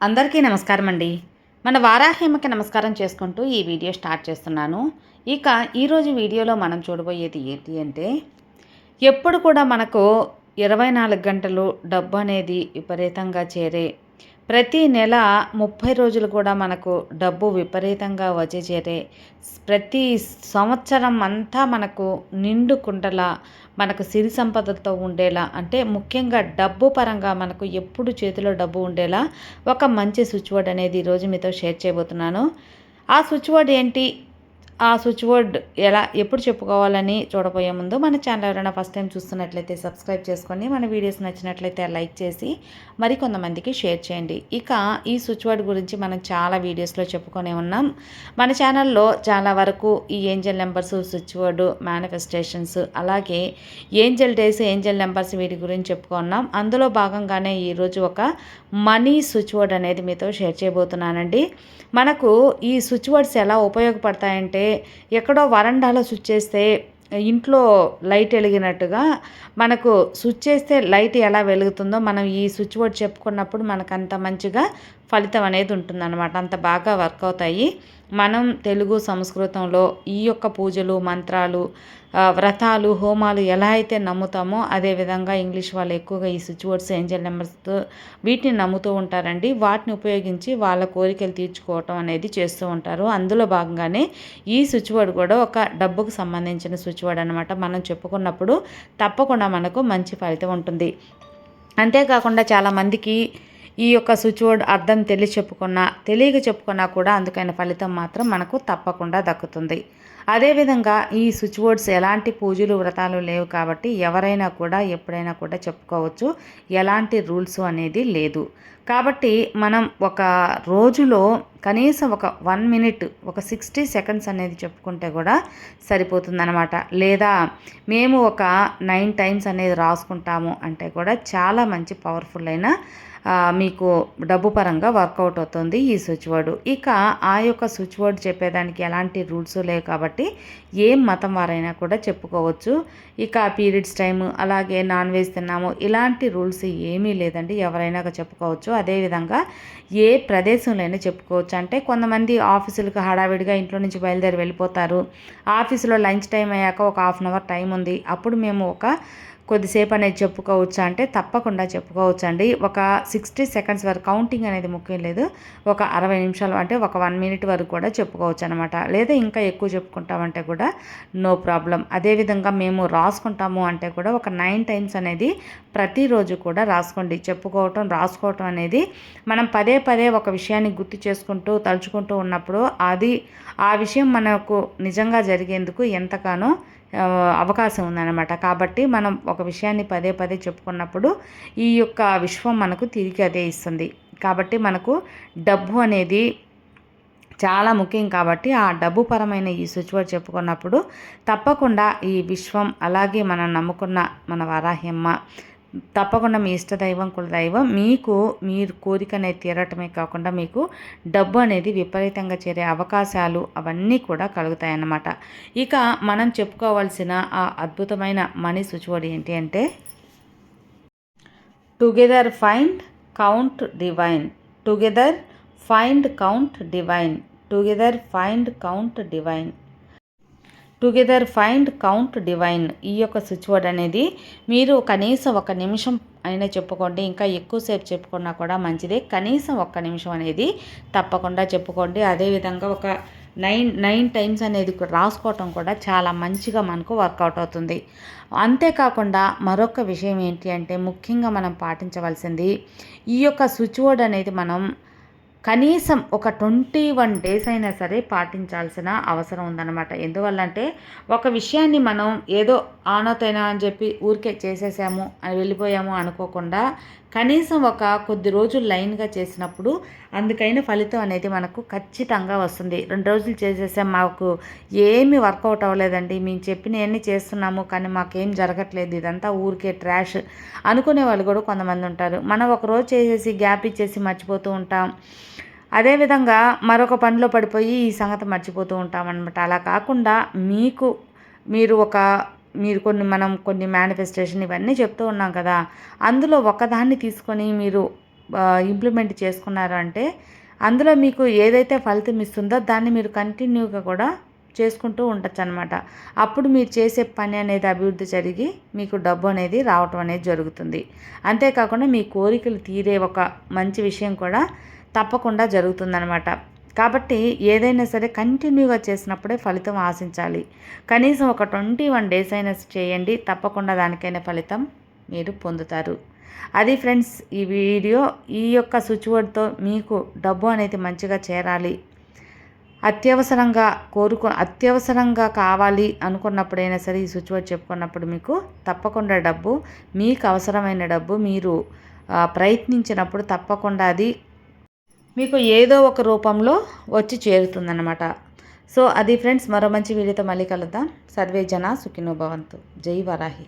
అందరికీ నమస్కారం అండి మన వారాహేమకి నమస్కారం చేసుకుంటూ ఈ వీడియో స్టార్ట్ చేస్తున్నాను. ఇక ఈరోజు వీడియోలో మనం చూడబోయేది ఏంటి అంటే ఎప్పుడు కూడా మనకు ఇరవై నాలుగు గంటలు డబ్బు అనేది విపరీతంగా చేరే ప్రతి నెల ముప్పై రోజులు కూడా మనకు డబ్బు విపరీతంగా వచ్చే చేరే ప్రతి సంవత్సరం అంతా మనకు నిండుకుంటలా మనకు సిరి సంపదలతో ఉండేలా అంటే ముఖ్యంగా డబ్బు పరంగా మనకు ఎప్పుడు చేతిలో డబ్బు ఉండేలా ఒక మంచి స్విచ్ వర్డ్ అనేది ఈరోజు మీతో షేర్ చేయబోతున్నాను. ఆ స్విచ్ వర్డ్ ఏంటి? ఆ స్విచ్ వర్డ్ ఎలా ఎప్పుడు చెప్పుకోవాలని చూడబోయే ముందు మన ఛానల్ ఎవరైనా ఫస్ట్ టైం చూస్తున్నట్లయితే సబ్స్క్రైబ్ చేసుకోండి మన వీడియోస్ నచ్చినట్లయితే లైక్ చేసి మరికొంతమందికి షేర్ చేయండి. ఇక ఈ స్విచ్ వర్డ్ గురించి మనం చాలా వీడియోస్లో చెప్పుకొనే ఉన్నాం. మన ఛానల్లో చాలా వరకు ఈ angel numbers switch board manifestations అలాగే ఏంజల్ డేస్ ఏంజల్ నెంబర్స్ వీటి గురించి చెప్పుకున్నాం. అందులో భాగంగానే ఈరోజు ఒక మనీ స్విచ్ వర్డ్ అనేది మీతో షేర్ చేయబోతున్నానండి. మనకు ఈ స్విచ్ వర్డ్స్ ఎలా ఉపయోగపడతాయంటే ఎక్కడో వరండాలో స్విచ్ చేస్తే ఇంట్లో లైట్ వెలిగినట్టుగా మనకు స్విచ్ చేస్తే లైట్ ఎలా వెలుగుతుందో మనం ఈ స్విచ్ బోర్డ్ చెప్పుకున్నప్పుడు మనకు అంత మంచిగా ఫలితం అనేది ఉంటుందన్నమాట. అంత బాగా వర్క్ అవుతాయి. మనం తెలుగు సంస్కృతంలో ఈ యొక్క పూజలు మంత్రాలు వ్రతాలు హోమాలు ఎలా అయితే నమ్ముతామో అదేవిధంగా ఇంగ్లీష్ వాళ్ళు ఎక్కువగా ఈ స్విచ్ బోర్డ్స్ ఏంజల్ నెంబర్స్తో వీటిని నమ్ముతూ ఉంటారండి. వాటిని ఉపయోగించి వాళ్ళ కోరికలు తీర్చుకోవటం అనేది చేస్తూ ఉంటారు. అందులో భాగంగానే ఈ స్విచ్ బోర్డ్ కూడా ఒక డబ్బుకు సంబంధించిన స్విచ్ బోర్డ్ అనమాట మనం చెప్పుకున్నప్పుడు తప్పకుండా మనకు మంచి ఫలితం ఉంటుంది. అంతేకాకుండా చాలామందికి ఈ యొక్క స్విచ్ బోర్డ్ అర్థం తెలియ చెప్పుకున్నా తెలియక చెప్పుకున్నా కూడా అందుకైన ఫలితం మాత్రం మనకు తప్పకుండా దక్కుతుంది. అదేవిధంగా ఈ స్విచ్ బోర్డ్స్ ఎలాంటి పూజలు వ్రతాలు లేవు కాబట్టి ఎవరైనా కూడా ఎప్పుడైనా కూడా చెప్పుకోవచ్చు. ఎలాంటి రూల్స్ అనేది లేదు. కాబట్టి మనం ఒక రోజులో కనీసం ఒక వన్ మినిట్ ఒక సిక్స్టీ సెకండ్స్ అనేది చెప్పుకుంటే కూడా సరిపోతుందన్నమాట. లేదా మేము ఒక నైన్ టైమ్స్ అనేది రాసుకుంటాము అంటే కూడా చాలా మంచి పవర్ఫుల్ అయిన మీకు డబ్బు పరంగా వర్కౌట్ అవుతుంది ఈ స్విచ్ వర్డ్. ఇక ఆ యొక్క స్విచ్ వర్డ్ చెప్పేదానికి ఎలాంటి రూల్స్ లేవు కాబట్టి ఏం మతం వారైనా కూడా చెప్పుకోవచ్చు. ఇక పీరియడ్స్ టైము అలాగే నాన్ వెజ్ తిన్నాము ఇలాంటి రూల్స్ ఏమీ లేదండి. ఎవరైనా చెప్పుకోవచ్చు. అదేవిధంగా ఏ ప్రదేశంలోనే చెప్పుకోవచ్చు. అంటే కొంతమంది ఆఫీసులకు హడావిడిగా ఇంట్లో నుంచి బయలుదేరి వెళ్ళిపోతారు. ఆఫీసులో లంచ్ టైం అయ్యాక ఒక హాఫ్ అన్ అవర్ టైం ఉంది. అప్పుడు మేము ఒక కొద్దిసేపు అనేది చెప్పుకోవచ్చా అంటే తప్పకుండా చెప్పుకోవచ్చు అండి ఒక సిక్స్టీ సెకండ్స్ వరకు కౌంటింగ్ అనేది ముఖ్యం లేదు. ఒక అరవై నిమిషాలు అంటే ఒక వన్ మినిట్ వరకు కూడా చెప్పుకోవచ్చు అనమాట లేదా ఇంకా ఎక్కువ చెప్పుకుంటామంటే కూడా నో ప్రాబ్లం. అదేవిధంగా మేము రాసుకుంటాము అంటే కూడా ఒక నైన్ టైమ్స్ అనేది ప్రతిరోజు కూడా రాసుకోండి. చెప్పుకోవటం రాసుకోవటం అనేది మనం పదే పదే ఒక విషయాన్ని గుర్తు చేసుకుంటూ తలుచుకుంటూ ఉన్నప్పుడు అది ఆ విషయం మనకు నిజంగా జరిగేందుకు ఎంతగానో అవకాశం ఉందన్నమాట. కాబట్టి మనం ఒక విషయాన్ని పదే పదే చెప్పుకున్నప్పుడు ఈ యొక్క విశ్వం మనకు తిరిగి అదే ఇస్తుంది. కాబట్టి మనకు డబ్బు అనేది చాలా ముఖ్యం కాబట్టి ఆ డబ్బు పరమైన ఈ స్విచ్ బోర్డ్ చెప్పుకున్నప్పుడు తప్పకుండా ఈ విశ్వం అలాగే మనం నమ్ముకున్న మన వరాహ్యమ్మ తప్పకుండా మీ ఇష్టదైవం కులదైవం. మీకు మీరు కోరిక అనేది తీరటమే కాకుండా మీకు డబ్బు అనేది విపరీతంగా చేరే అవకాశాలు అవన్నీ కూడా కలుగుతాయన్నమాట. ఇక మనం చెప్పుకోవాల్సిన ఆ అద్భుతమైన మనీ సుచువడి ఏంటి అంటే together find count divine together find count divine together find count divine. Together find count divine ఈ యొక్క స్విచ్ వర్డ్ అనేది మీరు కనీసం ఒక నిమిషం అయినా చెప్పుకోండి ఇంకా ఎక్కువసేపు చెప్పుకున్నా కూడా మంచిదే. కనీసం ఒక్క నిమిషం అనేది తప్పకుండా చెప్పుకోండి. అదేవిధంగా ఒక నైన్ నైన్ టైమ్స్ అనేది రాసుకోవటం కూడా చాలా మంచిగా మనకు వర్కౌట్ అవుతుంది. అంతేకాకుండా మరొక విషయం ఏంటి అంటే ముఖ్యంగా మనం పాటించవలసింది ఈ యొక్క స్విచ్ వర్డ్ అనేది మనం కనీసం ఒక ట్వంటీ వన్ డేస్ అయినా సరే పాటించాల్సిన అవసరం ఉందన్నమాట. ఎందువల్ల అంటే ఒక విషయాన్ని మనం ఏదో ఆనోతైనా అని చెప్పి ఊరికే చేసేసాము అని వెళ్ళిపోయాము అనుకోకుండా కనీసం ఒక కొద్ది రోజులు లైన్గా చేసినప్పుడు అందుకైన ఫలితం అనేది మనకు ఖచ్చితంగా వస్తుంది. రెండు రోజులు చేసేసాం మాకు ఏమి వర్కౌట్ అవ్వలేదండి. మేము చెప్పినవన్నీ చేస్తున్నాము కానీ మాకేం జరగట్లేదు. ఇదంతా ఊరికే ట్రాష్ అనుకునే వాళ్ళు కూడా కొంతమంది ఉంటారు. మనం ఒక రోజు చేసేసి గ్యాప్ ఇచ్చేసి మర్చిపోతూ ఉంటాం. అదేవిధంగా మరొక పనిలో పడిపోయి ఈ సంగతి మర్చిపోతూ ఉంటాం అనమాట అలా కాకుండా మీకు మీరు ఒక మీరు కొన్ని మనం కొన్ని మేనిఫెస్టేషన్ ఇవన్నీ చెప్తూ ఉన్నాం కదా అందులో ఒకదాన్ని తీసుకొని మీరు ఇంప్లిమెంట్ చేసుకున్నారు అంటే అందులో మీకు ఏదైతే ఫలితం ఇస్తుందో దాన్ని మీరు కంటిన్యూగా కూడా చేసుకుంటూ ఉండొచ్చు అనమాట అప్పుడు మీరు చేసే పని అనేది అభివృద్ధి జరిగి మీకు డబ్బు అనేది రావటం అనేది జరుగుతుంది. అంతేకాకుండా మీ కోరికలు తీరే ఒక మంచి విషయం కూడా తప్పకుండా జరుగుతుందనమాట కాబట్టి ఏదైనా సరే కంటిన్యూగా చేసినప్పుడే ఫలితం ఆశించాలి. కనీసం ఒక ట్వంటీ వన్ డేస్ అయినా చేయండి తప్పకుండా దానికైనా ఫలితం మీరు పొందుతారు. అది ఫ్రెండ్స్ ఈ వీడియో ఈ యొక్క స్విచ్ వర్డ్తో మీకు డబ్బు అనేది మంచిగా చేరాలి. అత్యవసరంగా కోరుకు అత్యవసరంగా కావాలి అనుకున్నప్పుడైనా సరే ఈ స్విచ్ వర్డ్ చెప్పుకున్నప్పుడు మీకు తప్పకుండా డబ్బు మీకు అవసరమైన డబ్బు మీరు ప్రయత్నించినప్పుడు తప్పకుండా అది మీకు ఏదో ఒక రూపంలో వచ్చి చేరుతుందన్నమాట. సో అది ఫ్రెండ్స్ మరో మంచి వీడియోతో మళ్ళీ కలుద్దాం. సర్వే జన సుఖినోభవంతు జై వరాహి.